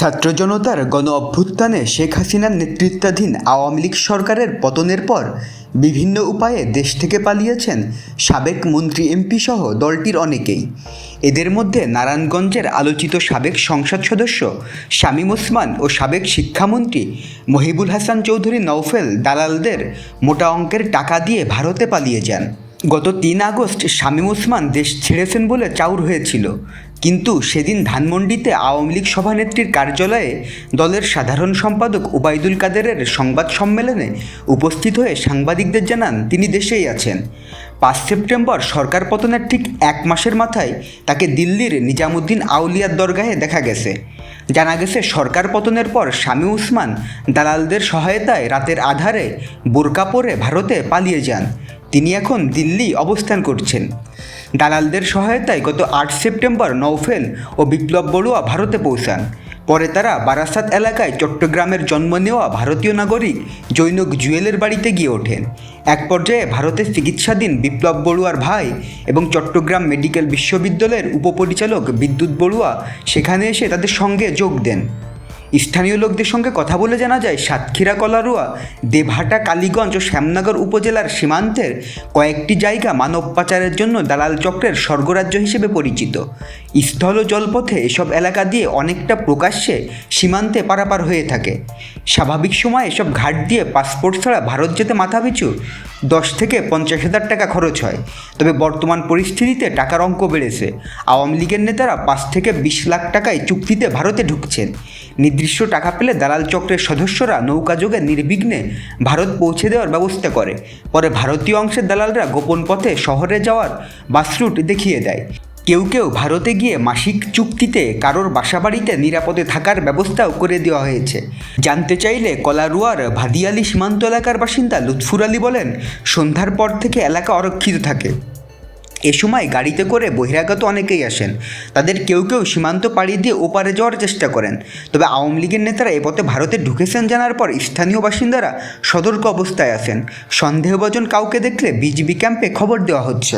ছাত্র জনতার গণ অভ্যুত্থানে শেখ হাসিনার নেতৃত্বাধীন আওয়ামী লীগ সরকারের পতনের পর বিভিন্ন উপায়ে দেশ থেকে পালিয়েছেন সাবেক মন্ত্রী এমপি সহ দলটির অনেকেই। এদের মধ্যে নারায়ণগঞ্জের আলোচিত সাবেক সংসদ সদস্য শামীম ওসমান ও সাবেক শিক্ষামন্ত্রী মহিবুল হাসান চৌধুরী নৌফেল দালালদের মোটা অঙ্কের টাকা দিয়ে ভারতে পালিয়ে যান। গত তিন আগস্ট শামীম ওসমান দেশ ছেড়েছেন বলে চাউর হয়েছিল। কিন্তু সেদিন ধানমন্ডিতে আওয়ামী লীগ সভানেত্রীর কার্যালয়ে দলের সাধারণ সম্পাদক ওবায়দুল কাদেরের সংবাদ সম্মেলনে উপস্থিত হয়ে সাংবাদিকদের জানান, তিনি দেশেই আছেন। পাঁচ সেপ্টেম্বর সরকার পতনের ঠিক এক মাসের মাথায় তাকে দিল্লির নিজামুদ্দিন আউলিয়ার দরগাহে দেখা গেছে। জানা গেছে, সরকার পতনের পর স্বামী উসমান দালালদের সহায়তায় রাতের আধারে বোরকা পরে ভারতে পালিয়ে যান। তিনি এখন দিল্লি অবস্থান করছেন। দালালদের সহায়তায় গত আট সেপ্টেম্বর নৌফেল ও বিপ্লব বড়ুয়া ভারতে পৌঁছান। পরে তারা বারাসাত এলাকায় চট্টগ্রামের জন্ম নেওয়া ভারতীয় নাগরিক জৈনক জুয়েলের বাড়িতে গিয়ে ওঠেন। এক পর্যায়ে ভারতের চিকিৎসাধীন বিপ্লব বড়ুয়ার ভাই এবং চট্টগ্রাম মেডিকেল বিশ্ববিদ্যালয়ের উপপরিচালক বিদ্যুৎ বড়ুয়া সেখানে এসে তাদের সঙ্গে যোগ দেন। স্থানীয় লোকদের সঙ্গে কথা বলে জানা যায়, সাতক্ষীরা, কলারোয়া, দেবহাটা, কালীগঞ্জ ও শ্যামনগর উপজেলার সীমান্তের কয়েকটি জায়গা মানব পাচারের জন্য দালাল চক্রের স্বর্গরাজ্য হিসেবে পরিচিত। স্থল জলপথে এসব এলাকা দিয়ে অনেকটা প্রকাশ্যে সীমান্তে পারাপার হয়ে থাকে। স্বাভাবিক সময় এসব ঘাট দিয়ে পাসপোর্ট ছাড়া ভারত যেতে মাথাপিছু দশ থেকে পঞ্চাশ হাজার টাকা খরচ হয়। তবে বর্তমান পরিস্থিতিতে টাকার অঙ্ক বেড়েছে। আওয়ামী লীগের নেতারা পাঁচ থেকে বিশ লাখ টাকায় চুক্তিতে ভারতে ঢুকছেন। নির্দিষ্ট টাকা পেলে দালাল চক্রের সদস্যরা নৌকাযোগে নির্বিঘ্নে ভারত পৌঁছে দেওয়ার ব্যবস্থা করে। পরে ভারতীয় অংশের দালালরা গোপন পথে শহরে যাওয়ার বাস রুট দেখিয়ে দেয়। কেউ কেউ ভারতে গিয়ে মাসিক চুক্তিতে কারোর বাসাবাড়িতে নিরাপদে থাকার ব্যবস্থাও করে দেওয়া হয়েছে। জানতে চাইলে কলারুয়ার ভাদিয়ালি সীমান্ত এলাকার বাসিন্দা লুৎফুর আলী বলেন, সন্ধ্যার পর থেকে এলাকা অরক্ষিত থাকে। এ সময় গাড়িতে করে বহিরাগত অনেকেই আসেন। তাদের কেউ কেউ সীমান্ত পাড়ি দিয়ে ওপারে যাওয়ার চেষ্টা করেন। তবে আওয়ামী লীগের নেতারা এ পথে ভারতে ঢুকেছেন জানার পর স্থানীয় বাসিন্দারা সতর্ক অবস্থায় আছেন। সন্দেহভাজন কাউকে দেখলে বিজিবি ক্যাম্পে খবর দেওয়া হচ্ছে।